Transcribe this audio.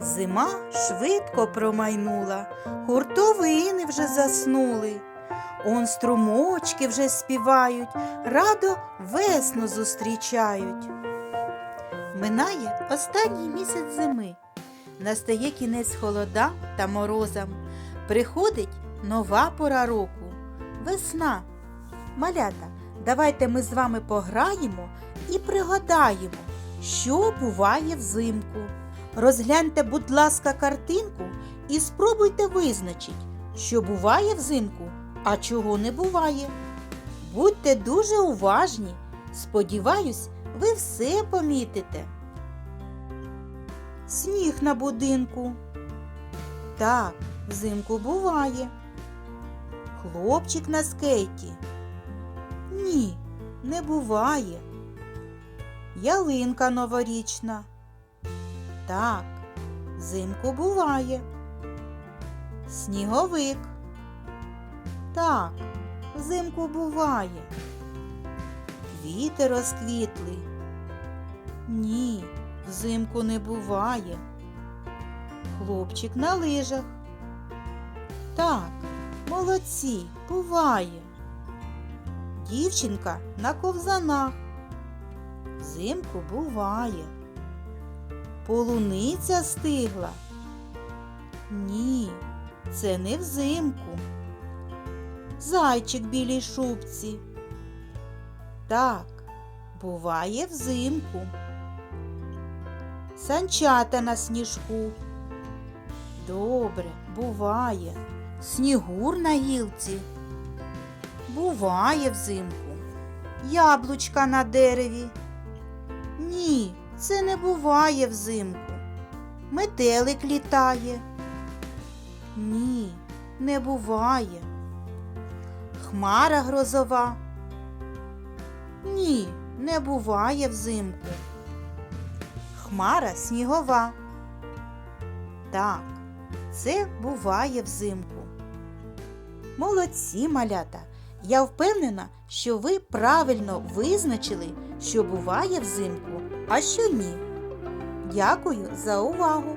Зима швидко промайнула, гуртовини вже заснули. Он струмочки вже співають, радо весну зустрічають. Минає останній місяць зими. Настає кінець холодам та морозам. Приходить нова пора року весна. Малята, давайте ми з вами пограємо і пригадаємо, що буває взимку. Розгляньте, будь ласка, картинку і спробуйте визначити, що буває взимку, а чого не буває. Будьте дуже уважні. Сподіваюсь, ви все помітите. Сніг на будинку. Так, взимку буває. Хлопчик на скейті. Ні, не буває. Ялинка новорічна. Так, взимку буває. Сніговик. Так, взимку буває. Квіти розквітли. Ні, взимку не буває. Хлопчик на лижах. Так, молодці, буває. Дівчинка на ковзанах. Взимку буває. Полуниця стигла. Ні, це не взимку. Зайчик білій шубці. Так, буває взимку. Санчата на сніжку. Добре, буває. Снігур на гілці. Буває взимку. Яблучка на дереві. Ні, це не буває взимку. Метелик літає. Ні, не буває. Хмара грозова. Ні, не буває взимку. Хмара снігова. Так, це буває взимку. Молодці, малята! Я впевнена, що ви правильно визначили, що буває взимку, а що ні. Дякую за увагу!